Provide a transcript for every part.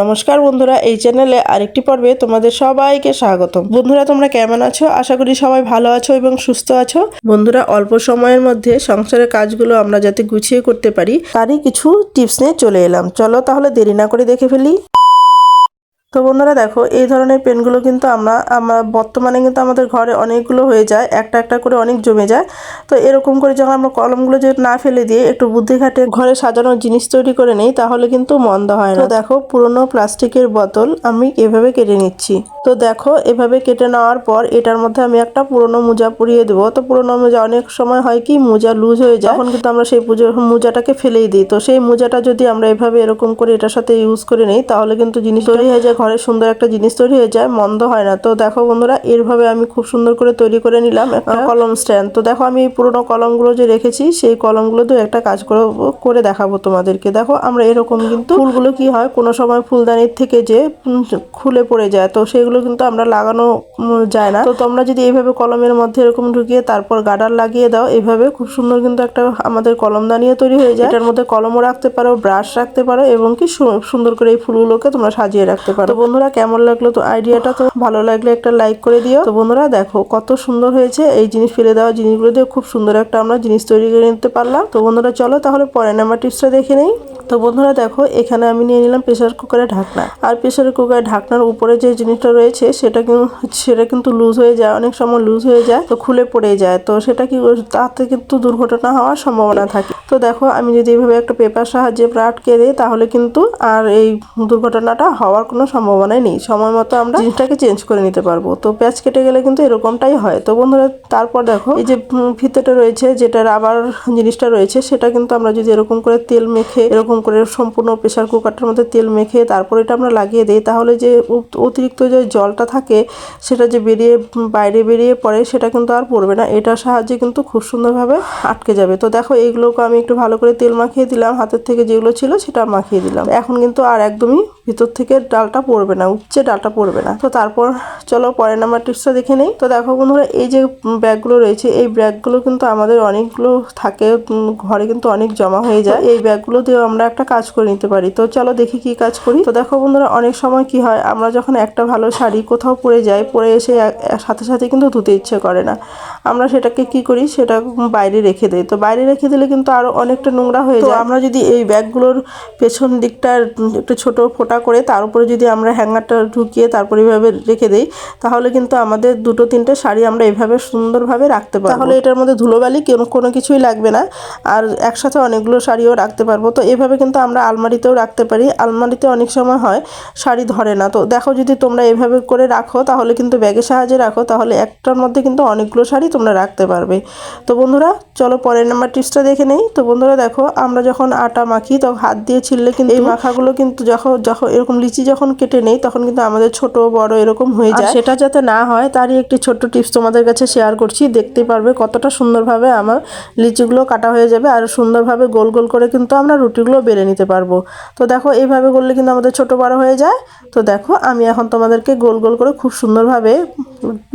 নমস্কার বন্ধুরা, এই চ্যানেলে আরেকটি পর্বে তোমাদের সবাইকে স্বাগতম। বন্ধুরা, তোমরা কেমন আছো? আশা করি সবাই ভালো আছো এবং সুস্থ আছো। বন্ধুরা, অল্প সময়ের মধ্যে সংসারের কাজগুলো আমরা যাতে গুছিয়ে করতে পারি, তারই কিছু টিপস নিয়ে চলে এলাম। চলো তাহলে দেরি না করে দেখে ফেলি। তো বন্ধুরা দেখো, এই ধরনের পেনগুলো কিন্তু আমরা আমরা বর্তমানে কিন্তু আমাদের ঘরে অনেকগুলো হয়ে যায়, একটা একটা করে অনেক জমে যায়। তো এরকম করে যখন আমরা কলমগুলো যদি না ফেলে দিয়ে একটু বুদ্ধি খাটে ঘরে সাজানোর জিনিস তৈরি করে নেই, তাহলে কিন্তু মন্দ হয় না। দেখো, পুরনো প্লাস্টিকের বোতল আমি এভাবে কেটে নিচ্ছি। তো দেখো, এভাবে কেটে নেওয়ার পর এটার মধ্যে আমি একটা পুরনো মোজা পরিয়ে দেবো। তো পুরনো মোজা অনেক সময় হয় কি, মোজা লুজ হয়ে যায়। তখন কিন্তু আমরা সেই পুজো মোজাটাকে ফেলেই দিই। তো সেই মোজাটা যদি আমরা এভাবে এরকম করে এটার সাথে ইউজ করে নিই, তাহলে কিন্তু জিনিস তৈরি হয়ে যায় ঘরে সুন্দর একটা জিনিস তৈরি হয়ে যায় মন্দ হয় না। তো দেখো বন্ধুরা এরভাবে আমি খুব সুন্দর করে তৈরি করে নিলাম একটা কলম স্ট্যান্ড। তো দেখো আমি এই পুরোনো কলমগুলো যে রেখেছি সেই কলমগুলো দিয়ে একটা কাজ করে করে দেখাবো তোমাদেরকে। দেখো আমরা এরকম কিন্তু ফুলগুলো কি হয় কোনো সময় ফুলদানির থেকে যে খুলে পড়ে যায় তো সেগুলো কিন্তু আমরা লাগানো যায় না। তো তোমরা যদি এইভাবে কলমের মধ্যে এরকম ঢুকিয়ে তারপর গার্ডার লাগিয়ে দাও এভাবে খুব সুন্দর কিন্তু একটা আমাদের কলমদানিও তৈরি হয়ে যায়। এটার মধ্যে কলমও রাখতে পারো ব্রাশ রাখতে পারো এবং কি সুন্দর করে এই ফুলগুলোকে তোমরা সাজিয়ে রাখতে পারো। তো বন্ধুরা, কেমন লাগল? তো আইডিয়াটা তো ভালো লাগলে একটা লাইক করে দিও। তো বন্ধুরা, দেখো কত সুন্দর হয়েছে এই জিনিস ফেলে দেওয়া জিনিসগুলো। দিয়ে খুব সুন্দর একটা আমরা জিনিস তৈরি করে নিতে পারলাম। তো বন্ধুরা, চলো তাহলে পরে নাম্বার টিপসটা দেখে নেই। তো বন্ধুরা দেখো, এখানে আমি নিয়ে নিলাম প্রেশার কুকারের ঢাকনা। আর প্রেশার কুকারের ঢাকনার উপরে যে জিনিসটা রয়েছে, সেটা কিন্তু সেটা কিন্তু লুজ হয়ে যায়, অনেক সময় লুজ হয়ে যায়, তো খুলে পড়ে যায়। তো সেটা কি তাতে কিন্তু দুর্ঘটনা হওয়ার সম্ভাবনা থাকে। তো দেখো, আমি যদি এইভাবে একটা পেপার সাহায্যে আটকে দিই, তাহলে কিন্তু আর এই দুর্ঘটনাটা হওয়ার কোনো সম্ভাবনাই নেই। সময় মতো আমরা জিনিসটাকে চেঞ্জ করে নিতে পারব। তো পেঁয়াজ কেটে গেলে কিন্তু এরকমটাই হয়। তো বন্ধুরা, তারপর দেখো, এই যে ফিতেটা রয়েছে, যেটা রাবার জিনিসটা রয়েছে, সেটা কিন্তু আমরা যদি এরকম করে তেল মেখে এরকম করে সম্পূর্ণ প্রেশার কুকারটার মধ্যে তেল মেখে তারপর এটা আমরা লাগিয়ে দিই। তাহলে যে অতিরিক্ত যে জলটা থাকে, সেটা যে বেরিয়ে, বাইরে বেরিয়ে পড়ে, সেটা কিন্তু আর পড়বে না। এটার সাহায্যে কিন্তু খুব সুন্দরভাবে আটকে যাবে। তো দেখো, এইগুলোকে আমি একটু ভালো করে তেল মাখিয়ে দিলাম। হাতের থেকে যেগুলো ছিল, সেটা মাখিয়ে দিলাম। এখন কিন্তু আর একদমই ভিতর থেকে ডালটা পড়বে না উপচে ডালটা পড়বে না। তো তারপর চলো পরের নাম্বার টিপসটা দেখে নেই। তো দেখো বন্ধুরা এই যে ব্যাগগুলো রয়েছে এই ব্যাগগুলো কিন্তু আমাদের অনেকগুলো থাকে ঘরে কিন্তু অনেক জমা হয়ে যায়। এই ব্যাগগুলো দিয়েও আমরা একটা কাজ করে নিতে পারি। তো চলো দেখি কি কাজ করি। তো দেখো বন্ধুরা অনেক সময় কি হয় আমরা যখন একটা ভালো শাড়ি কোথাও পরে যাই পরে এসে সাথে সাথে কিন্তু ধুতে ইচ্ছে করে না। আমরা সেটাকে কি করি সেটা বাইরে রেখে দিই। তো বাইরে রেখে দিলে কিন্তু আরও অনেকটা নোংরা হয়ে যায়। আমরা যদি এই ব্যাগগুলোর পেছন দিকটা একটু ছোট ফোঁটা করে তার উপরে যদি আমরা হ্যাঙ্গারটা ঢুকিয়ে তারপরে এভাবে রেখে দিই তাহলে কিন্তু আমাদের দুটো তিনটে শাড়ি আমরা এভাবে সুন্দরভাবে রাখতে পারব। তাহলে এটার মধ্যে ধুলোবালি কোনো কোনো কিছুই লাগবে না আর একসাথে অনেকগুলো শাড়িও রাখতে পারব। তো এভাবে কিন্তু আমরা আলমারিতেও রাখতে পারি। আলমারিতে অনেক সময় হয় শাড়ি ধরে না। তো দেখো যদি তোমরা এভাবে করে রাখো তাহলে কিন্তু ব্যাগের সাহায্যে রাখো তাহলে একটার মধ্যে কিন্তু অনেকগুলো শাড়ি তোমরা রাখতে পারবে। তো বন্ধুরা চলো পরের নাম্বার টিপসটা দেখে নেই। তো বন্ধুরা দেখো আমরা যখন আটা মাখি তখন হাত দিয়ে ছিললে কিন্তু এই মাখাগুলো কিন্তু যখন যখন এরকম লিচি যখন কেটে নেই তখন কিন্তু আমাদের ছোট বড় এরকম হয়ে যায়। সেটা যাতে না হয় তারই একটি ছোট্ট টিপস তোমাদের কাছে শেয়ার করছি। দেখতে পারবে কতটা সুন্দরভাবে আমার লিচিগুলো কাটা হয়ে যাবে আর সুন্দরভাবে গোল গোল করে কিন্তু আমরা রুটিগুলো বেলে নিতে পারব। তো দেখো এইভাবে করলে কিন্তু আমাদের ছোট বড় হয়ে যায়। তো দেখো আমি এখন তোমাদেরকে গোল গোল করে খুব সুন্দরভাবে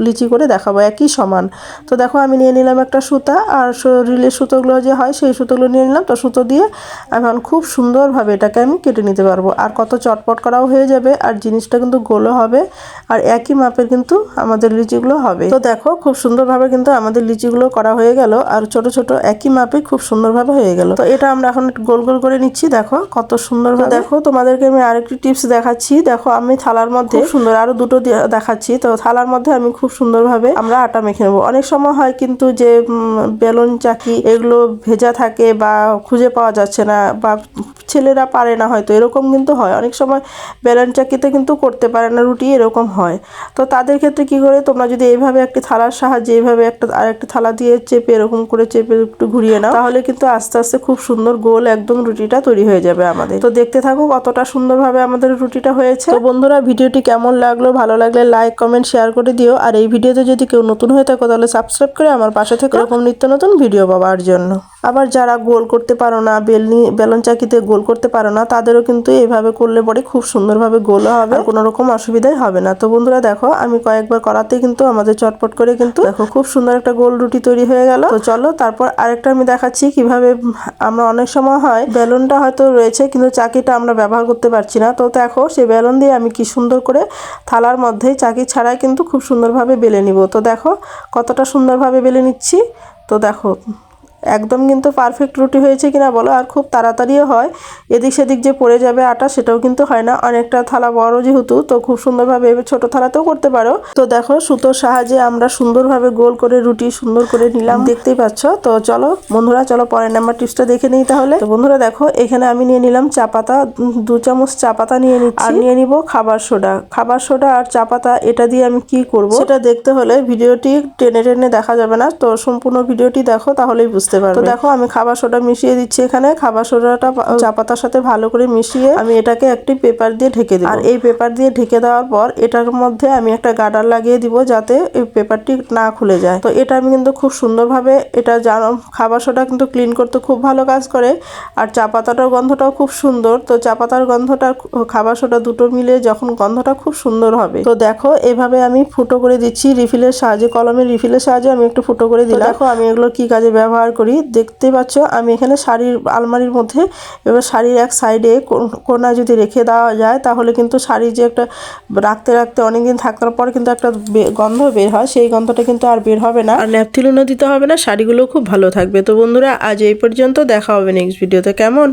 লিচি করে দেখাবো একই সমান। তো দেখো আমি নিয়ে নিলাম একটা সুতা আর রিলের সুতোগুলো যে হয় সেই সুতোগুলো নিয়ে নিলাম। তো সুতো দিয়ে আমি এখন খুব সুন্দরভাবে এটাকে আমি কেটে নিতে পারব। আর কত চটপট করাও হয়ে যাবে আর জিনিসটা কিন্তু গোলও হবে আর একই মাপের কিন্তু আমাদের লিচিগুলো হবে। তো দেখো খুব সুন্দরভাবে কিন্তু আমাদের লিচিগুলো করা হয়ে গেল আর ছোট ছোট একই মাপে খুব সুন্দরভাবে হয়ে গেল। তো এটা আমরা এখন গোল গোল করে নিচ্ছি দেখো কত সুন্দর দেখো তোমাদেরকে আমি আরেকটি টিপস দেখাচ্ছি। দেখো আমি থালার মধ্যে সুন্দর। আরও দুটো দেখাচ্ছি। তো থালার মধ্যে আমি খুব সুন্দরভাবে আমরা আটা মেখে নেব। অনেক সময় হয় কিন্তু যে বেলুন চাকি এগুলো ভেজা থাকে বা খুঁজে পাওয়া যাচ্ছে না বা ছেলেরা পারে না হয়তো এরকম কিন্তু হয়। অনেক সময় বেলুন চাকিতে কিন্তু করতে পারে না, রুটি এরকম হয়। তো তাদের ক্ষেত্রে কি করে, তোমরা যদি এইভাবে একটি থালার সাহায্যে এইভাবে একটা আর একটা থালা দিয়ে চেপে, এরকম করে চেপে একটু ঘুরিয়ে নাও, তাহলে কিন্তু আস্তে আস্তে খুব সুন্দর গোল একদম রুটিটা তৈরি হয়ে যাবে আমাদের। তো দেখতে থাকো কতটা সুন্দরভাবে আমাদের রুটিটা হয়েছে। তো বন্ধুরা, ভিডিওটি কেমন লাগল? ভালো লাগলে লাইক কমেন্ট শেয়ার করে দিও। আর এই ভিডিওতে যদি কেউ নতুন হয়ে থাকো, তাহলে সাবস্ক্রাইব করে আমার পাশে থেকে। এরকম নিত্য নতুন ভিডিও পাওয়ার জন্য। আবার যারা গোল করতে পারো না বেলনি বেলন চাকিতে গোল করতে পারো না, তাদেরও কিন্তু এইভাবে করলে পরে খুব সুন্দরভাবে গোলও হবে কোনো রকম অসুবিধাই হবে না। তো বন্ধুরা দেখো, আমি কয়েকবার করাতে কিন্তু আমাদের চটপট করে কিন্তু দেখো খুব সুন্দর একটা গোল রুটি তৈরি হয়ে গেল। তো চলো তারপর আরেকটা আমি দেখাচ্ছি কীভাবে আমরা অনেক সময় হয় বেলুনটা হয়তো রয়েছে কিন্তু চাকিটা আমরা ব্যবহার করতে পারছি না। তো দেখো, সেই বেলুন দিয়ে আমি কি সুন্দর করে থালার মধ্যে চাকি ছাড়াই কিন্তু খুব সুন্দরভাবে বেলে নিব। তো দেখো, কতটা সুন্দরভাবে বেলে নিচ্ছি। তো দেখো একদম কিন্তু পারফেক্ট রুটি হয়েছে কিনা বলো আর খুব তাড়াতাড়িও হয়। এদিক সেদিক যে পড়ে যাবে আটা সেটাও কিন্তু হয় না। অনেকটা থালা বড় যেহেতু তো খুব সুন্দরভাবে ছোট থালাতেও করতে পারো। তো দেখো সুতোর সাহায্যে আমরা সুন্দরভাবে গোল করে রুটি সুন্দর করে নিলাম। দেখতেই পাচ্ছ? তো চলো বন্ধুরা চলো পরের নাম্বার টিপসটা দেখে নিই তাহলে। তো বন্ধুরা দেখো এখানে আমি নিয়ে নিলাম চা পাতা। দু চামচ চা পাতা নিয়ে নিচ্ছি। আর নিয়ে নিব খাবার সোডা। খাবার সোডা আর চা পাতা এটা দিয়ে আমি কি করব? সেটা দেখতে হলে ভিডিওটি টেনে টেনে দেখা যাবে না। তো সম্পূর্ণ ভিডিওটি দেখো তাহলেই বুঝতে পারবে তো দেখো আমি খাবার সোডা মিশিয়ে দিচ্ছি এখানে। খাবার সোডাটা চা পাতার সাথে ভালো করে মিশিয়ে আমি এটাকে একটি পেপার দিয়ে ঢেকে দেবো। আর এই পেপার দিয়ে ঢেকে দেওয়ার পর এটার মধ্যে আমি একটা গার্ডার লাগিয়ে দিব যাতে এই পেপারটি না খুলে যায়। তো এটা আমি কিন্তু খুব সুন্দরভাবে এটা জানো খাবার সোডা কিন্তু ক্লিন করতে খুব ভালো কাজ করে। আর চা পাতাটার গন্ধটাও খুব সুন্দর। তো চা পাতার গন্ধটা খাবার সোডা দুটো মিলে যখন গন্ধটা খুব সুন্দর হবে। তো দেখো এভাবে আমি ফুটো করে দিচ্ছি। রিফিলের সাহায্যে কলমের রিফিলের সাহায্যে আমি একটু ফুটো করে দিলাম। দেখো আমি এগুলো কি কাজে ব্যবহার করি। দেখতে পাচ্ছ, আমি এখানে শাড়ির আলমারির মধ্যে, এবার শাড়ির এক সাইডে কোনায় যদি রেখে দেওয়া যায়, তাহলে কিন্তু শাড়ি যে একটা রাখতে রাখতে অনেকদিন থাকার পর কিন্তু একটা গন্ধ বের হয়। সেই গন্ধটা কিন্তু আর বের হবে না। আর ন্যাপথিলুনও দিতে হবে না শাড়িগুলো খুব ভালো থাকবে। তো বন্ধুরা, আজ এই পর্যন্ত দেখা হবে নেক্সট ভিডিওতে কেমন?